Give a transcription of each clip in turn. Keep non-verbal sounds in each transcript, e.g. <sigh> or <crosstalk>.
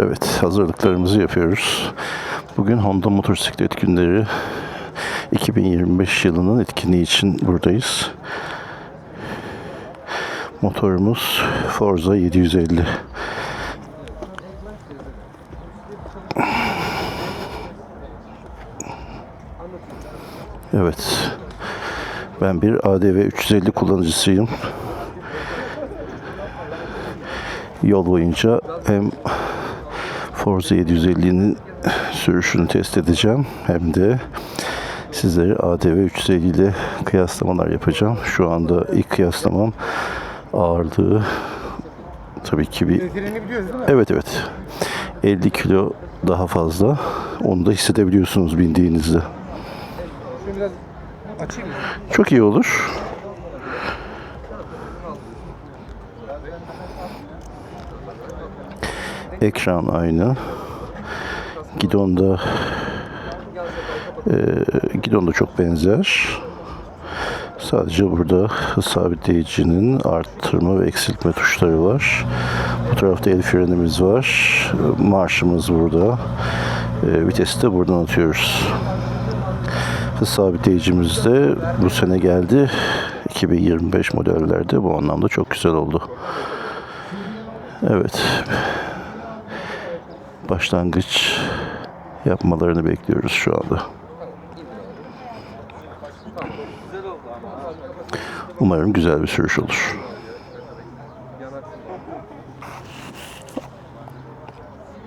Evet, hazırlıklarımızı yapıyoruz. Bugün Honda Motosiklet Günleri 2025 yılının etkinliği için buradayız. Motorumuz Forza 750. Evet. Ben bir ADV 350 kullanıcısıyım. Yol boyunca hem Forza 750'nin sürüşünü test edeceğim hem de sizlere ADV 350 ile kıyaslamalar yapacağım. Şu anda ilk kıyaslamam ağırlığı tabii ki bir evet evet 50 kilo daha fazla. Onu da hissedebiliyorsunuz bindiğinizde. Çok iyi olur. Ekran aynı. Gidonda e, gidonda çok benzer. Sadece burada sabitleyicinin arttırma ve eksiltme tuşları var. Bu tarafta el frenimiz var. Marşımız burada. E, vitesi de buradan atıyoruz. Hız sabitleyicimiz de bu sene geldi. 2025 modellerde bu anlamda çok güzel oldu. Evet. Başlangıç yapmalarını bekliyoruz şu anda. Umarım güzel bir sürüş olur.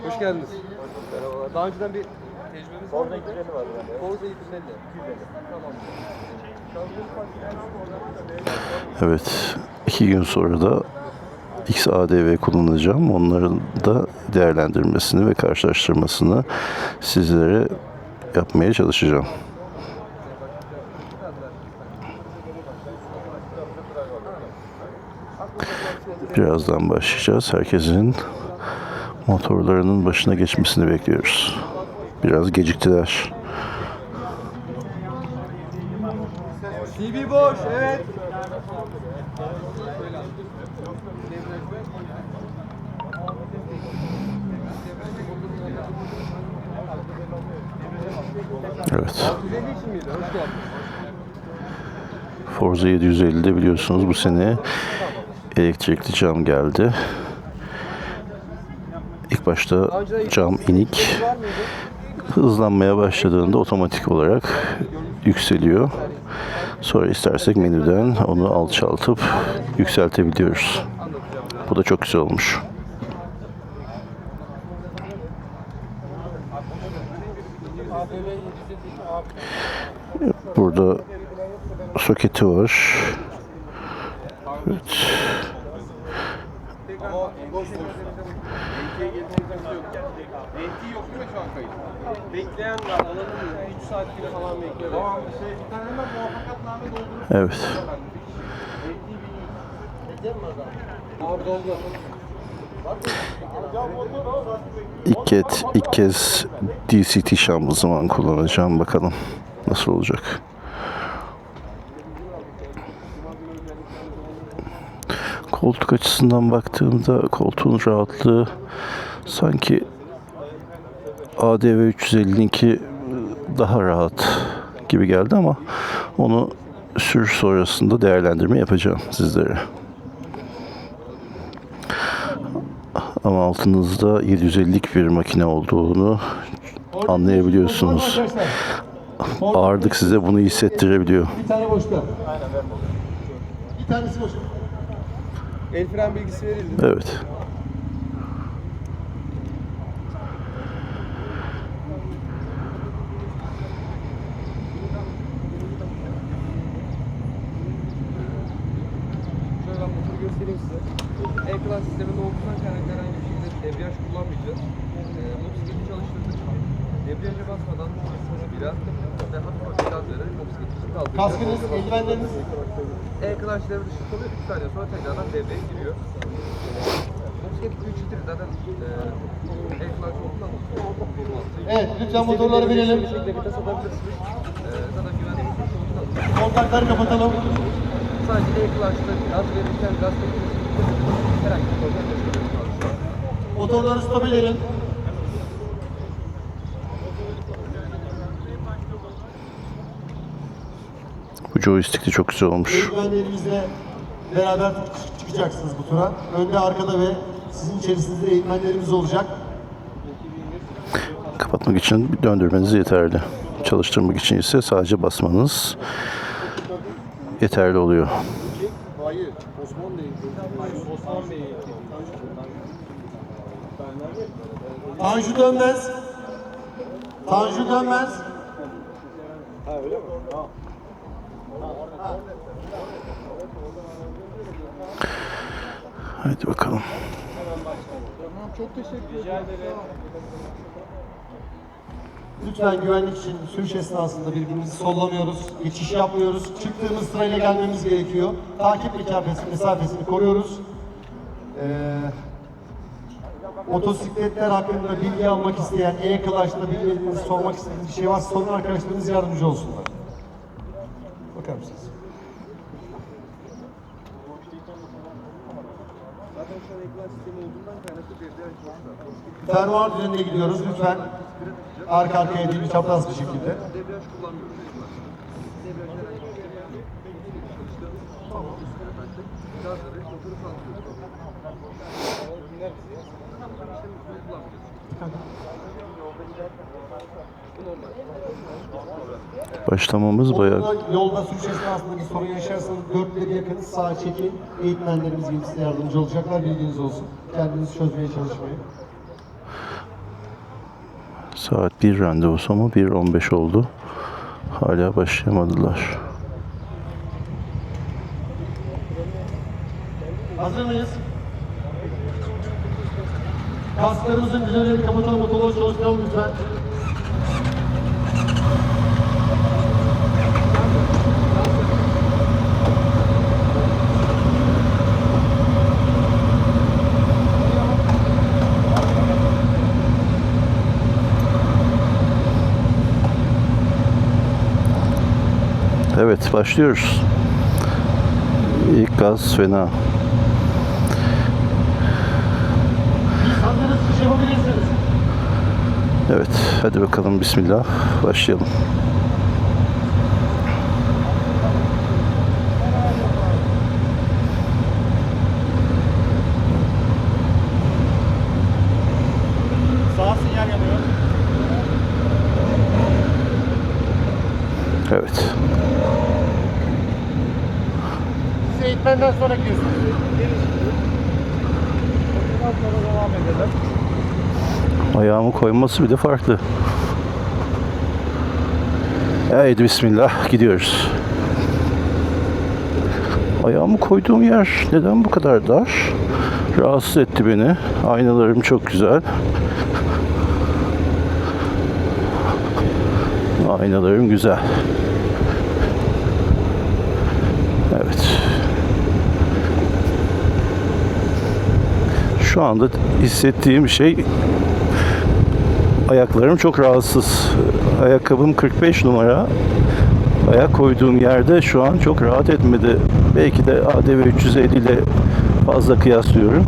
Hoş geldiniz. Merhabalar. Daha önceden bir tecrübemiz var mıydı? Forza 250 var. Forza 250. 250. Tamam. Evet. iki gün sonra da XADV kullanacağım. Onların da değerlendirmesini ve karşılaştırmasını sizlere yapmaya çalışacağım. Birazdan başlayacağız. Herkesin motorlarının başına geçmesini bekliyoruz. Biraz geciktiler. TV boş, evet. Evet. 150 için miydi? Hoş geldiniz. Forza 750'de biliyorsunuz bu sene elektrikli cam geldi. İlk başta cam inik hızlanmaya başladığında otomatik olarak yükseliyor. Sonra istersek menüden onu alçaltıp yükseltebiliyoruz. Bu da çok güzel olmuş. Burada soketi var. Evet. Ama boş boş. Renkliye gelecek yok. Renkli yok değil mi şu an kayıt? Bekleyen var. Alalım mı? 3 saat gibi falan bekliyor. Tamam. Şey, bir hemen muvaffakatname doldurup Evet. Doldu. İlk kez, ilk kez DCT şanzıman kullanacağım. Bakalım nasıl olacak. Koltuk açısından baktığımda koltuğun rahatlığı sanki ADV 350'ninki daha rahat gibi geldi ama onu sürüş sonrasında değerlendirme yapacağım sizlere. Ama altınızda 750'lik bir makine olduğunu anlayabiliyorsunuz. Ağırlık size bunu hissettirebiliyor. Bir tane boşta. Aynen ben Bir tanesi boş. El fren bilgisi verildi. Evet. Şöyle ben motoru göstereyim size. E-Class sisteminde olduğundan kaynaklı herhangi bir şekilde debriyaj kullanmayacağız. Ee, motosikleti çalıştırdık. Debriyaja basmadan sıfıra ve hafif gaz vererek motosikletimizi kaldıracağız. Kaskınız, eldivenleriniz. E-Class devre dışı kalıyor. 3 saniye sonra tekrardan devreye giriyor. Motosiklet 2-3 litre zaten e, E-Class olduğundan Evet, lütfen motorları verelim. Bir şekilde vites atabilirsiniz. E, zaten güvenlik Kontakları kapatalım. Sadece E-Class'ta gaz verirken gaz teknolojisi herhangi bir problem yaşamıyoruz. Motorları stop edelim. Bu joystick de çok güzel olmuş. Eğitmenlerimizle beraber çıkacaksınız bu tura. Önde, arkada ve sizin içerisinde eğitmenlerimiz olacak. Kapatmak için döndürmeniz yeterli. Çalıştırmak için ise sadece basmanız yeterli oluyor. Hayır, Osman Bey. Osman Bey. Tanju Dönmez. Tanju Dönmez. Hadi bakalım. Lütfen güvenlik için sürüş esnasında birbirimizi sollamıyoruz, geçiş yapmıyoruz. Çıktığımız sırayla gelmemiz gerekiyor. Takip mesafesini, mesafesini koruyoruz. Ee, motosikletler hakkında bilgi almak isteyen, e-Clash'ta bilmediğinizi sormak istediğiniz bir şey varsa sorun arkadaşlarınız yardımcı olsunlar. Bakar mısınız? Da. Fermuar düzenine gidiyoruz lütfen. Arka arkaya değil, çapraz bir şekilde. Debriyaj kullanmıyoruz şey tamam. üstüne taktık. Gazları, motoru kaldırıyoruz. Başlamamız bayağı Yolda, yolda sürüş esnasında bir sorun yaşarsanız dörtleri yakın sağa çekin. Eğitmenlerimiz gelip size yardımcı olacaklar. Bilginiz olsun. Kendiniz çözmeye çalışmayın. saat 1 randevusu ama 1.15 oldu. Hala başlayamadılar. Hazır mıyız? Kasklarımızın düzenlerini kapatalım. Motorları çalıştıralım lütfen. Evet başlıyoruz. İlk gaz fena. Evet hadi bakalım bismillah başlayalım. Sağ sinyal yanıyor. Evet. Siz eğitmenden sonra gidiyorsunuz. Ondan sonra devam edelim. Ayağımı koyması bir de farklı. Haydi bismillah gidiyoruz. Ayağımı koyduğum yer neden bu kadar dar? Rahatsız etti beni. Aynalarım çok güzel. Aynalarım güzel. Evet. Şu anda hissettiğim şey ayaklarım çok rahatsız. Ayakkabım 45 numara. Ayak koyduğum yerde şu an çok rahat etmedi. Belki de ADV 350 ile fazla kıyaslıyorum.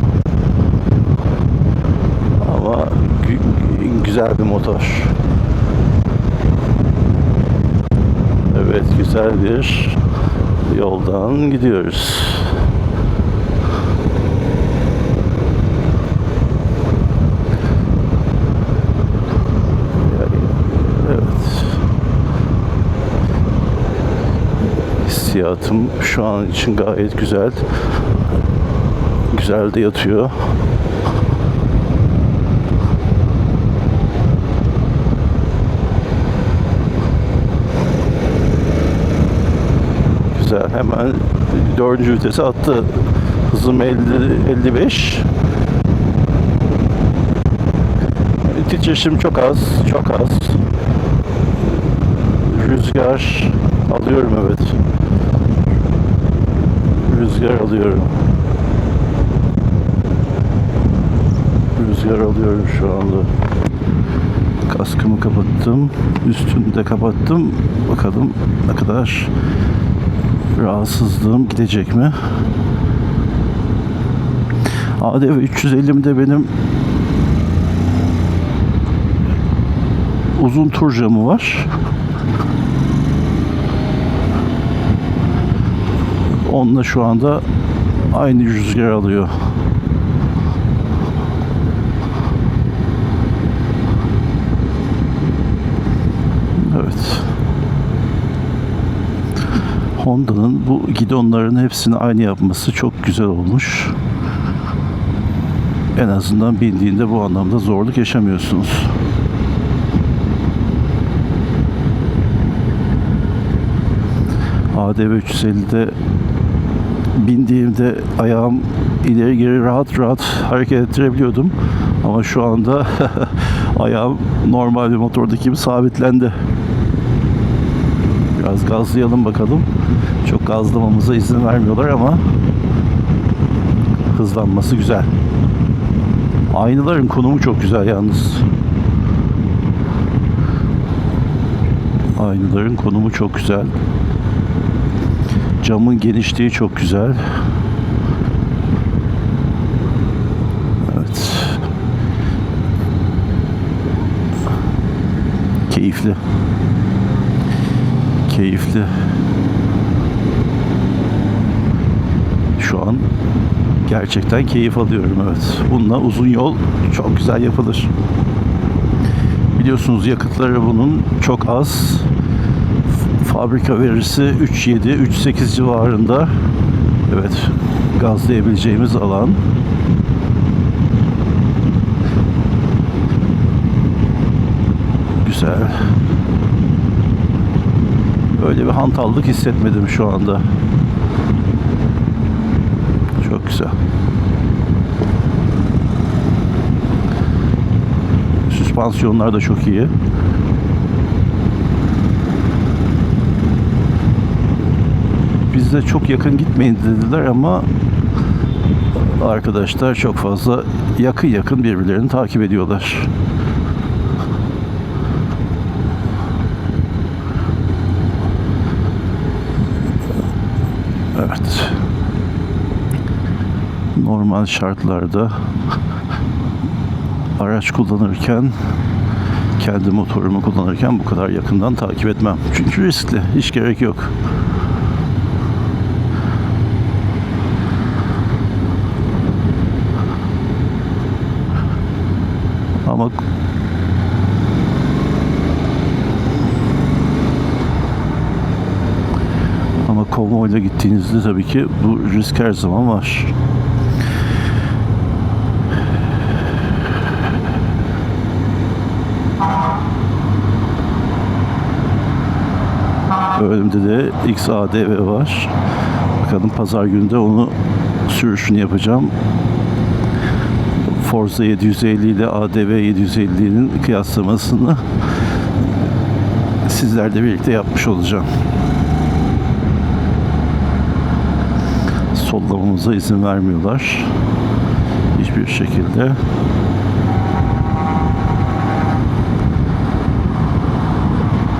Ama gü- güzel bir motor. Evet güzel bir yoldan gidiyoruz. Evet. Hissiyatım şu an için gayet güzel. Güzel de yatıyor. Güzel. Hemen dördüncü vitese attı. Hızım 50, 55. Titreşim çok az, çok az. Rüzgar alıyorum evet rüzgar alıyorum. Rüzgar alıyorum şu anda. Kaskımı kapattım. Üstünü de kapattım. Bakalım ne kadar rahatsızlığım gidecek mi? ADV 350 de benim uzun tur camı var. Onunla şu anda aynı rüzgar alıyor. Evet. Honda'nın bu gidonların hepsini aynı yapması çok güzel olmuş. En azından bindiğinde bu anlamda zorluk yaşamıyorsunuz. ADV 350'de bindiğimde ayağım ileri geri rahat rahat hareket ettirebiliyordum. Ama şu anda <laughs> ayağım normal bir motordaki gibi sabitlendi. Biraz gazlayalım bakalım. Çok gazlamamıza izin vermiyorlar ama hızlanması güzel. Aynaların konumu çok güzel yalnız. Aynaların konumu çok güzel. Camın genişliği çok güzel. Evet. Keyifli. Keyifli. Şu an gerçekten keyif alıyorum evet. Bununla uzun yol çok güzel yapılır. Biliyorsunuz yakıtları bunun çok az. Fabrika verisi 3.7, 3.8 civarında. Evet, gazlayabileceğimiz alan. Güzel. Öyle bir hantallık hissetmedim şu anda. Çok güzel. Süspansiyonlar da çok iyi. Bizde çok yakın gitmeyin dediler ama arkadaşlar çok fazla yakın yakın birbirlerini takip ediyorlar. Evet. Normal şartlarda araç kullanırken kendi motorumu kullanırken bu kadar yakından takip etmem. Çünkü riskli. Hiç gerek yok. Ama ama konvoyla gittiğinizde tabii ki bu risk her zaman var. Önümde de XADV var. Bakalım pazar günü de onu sürüşünü yapacağım. Forza 750 ile ADV 750'nin kıyaslamasını sizlerle birlikte yapmış olacağım. Sollamamıza izin vermiyorlar. Hiçbir şekilde.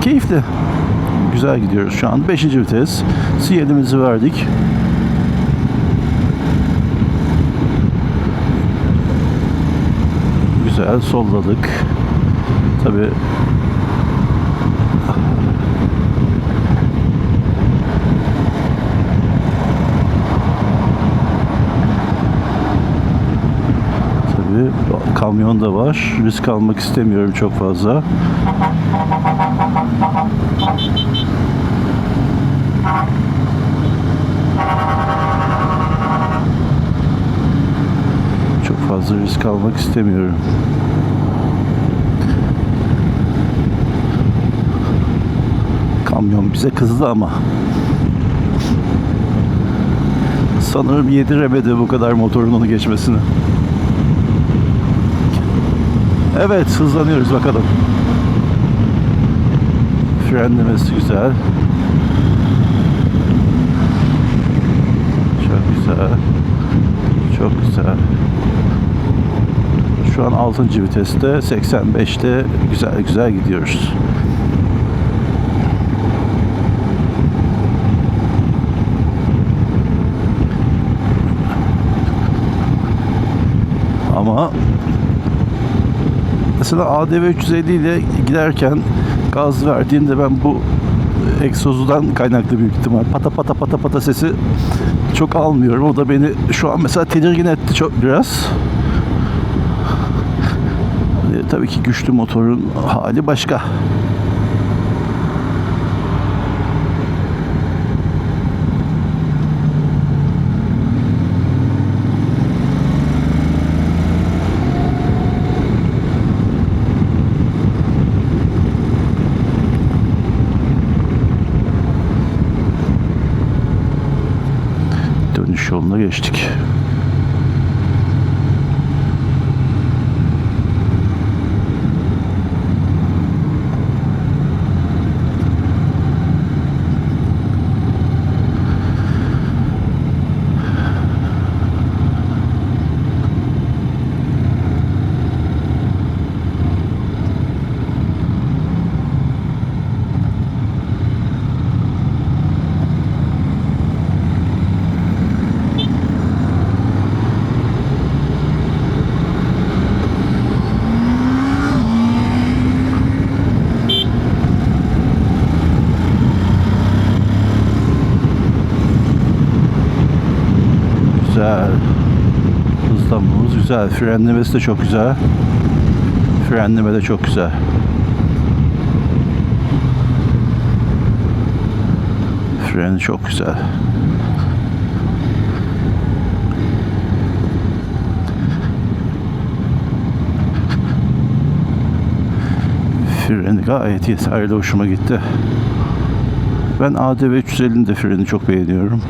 Keyifli. Güzel gidiyoruz şu an. 5. vites. Sinyalimizi verdik. Güzel solladık. Tabi Tabi kamyon da var. Risk almak istemiyorum çok fazla. Çok fazla risk almak istemiyorum. Kamyon bize kızdı ama. Sanırım yediremedi bu kadar motorun onu geçmesini. Evet hızlanıyoruz bakalım. Frenlemesi güzel. Çok güzel. Çok güzel. Şu an 6. viteste 85'te güzel güzel gidiyoruz. Ama mesela ADV 350 ile giderken gaz verdiğimde ben bu egzozdan kaynaklı büyük ihtimal pata pata pata pata sesi çok almıyorum. O da beni şu an mesela tedirgin etti çok biraz. Tabii ki güçlü motorun hali başka. Güzel. Hızlanmamız güzel. Frenlemesi de çok güzel. Frenleme de çok güzel. Freni çok güzel. Freni gayet yeterli hoşuma gitti. Ben ADV 350'nin de freni çok beğeniyorum.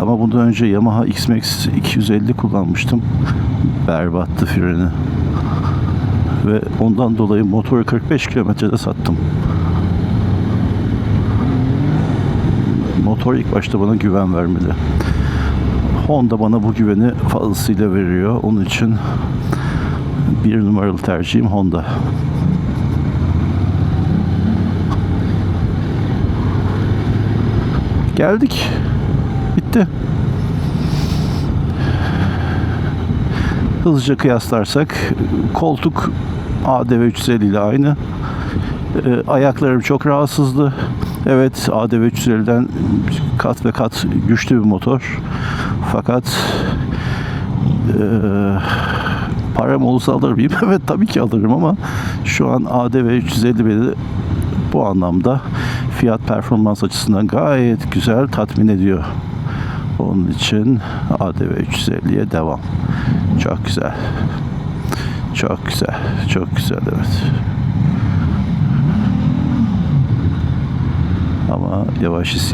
Ama bundan önce Yamaha X-Max 250 kullanmıştım. Berbattı freni. Ve ondan dolayı motoru 45 kilometrede sattım. Motor ilk başta bana güven vermedi. Honda bana bu güveni fazlasıyla veriyor. Onun için bir numaralı tercihim Honda. Geldik. Bitti. Hızlıca kıyaslarsak koltuk ADV 350 ile aynı. Ee, ayaklarım çok rahatsızdı. Evet ADV 350'den kat ve kat güçlü bir motor. Fakat eee param olursa alır mıyım? <laughs> Evet tabii ki alırım ama şu an ADV 350 beni bu anlamda fiyat performans açısından gayet güzel tatmin ediyor. Onun için ADV 350'ye devam. Çok güzel. Çok güzel. Çok güzel evet. Ama yavaş isyan.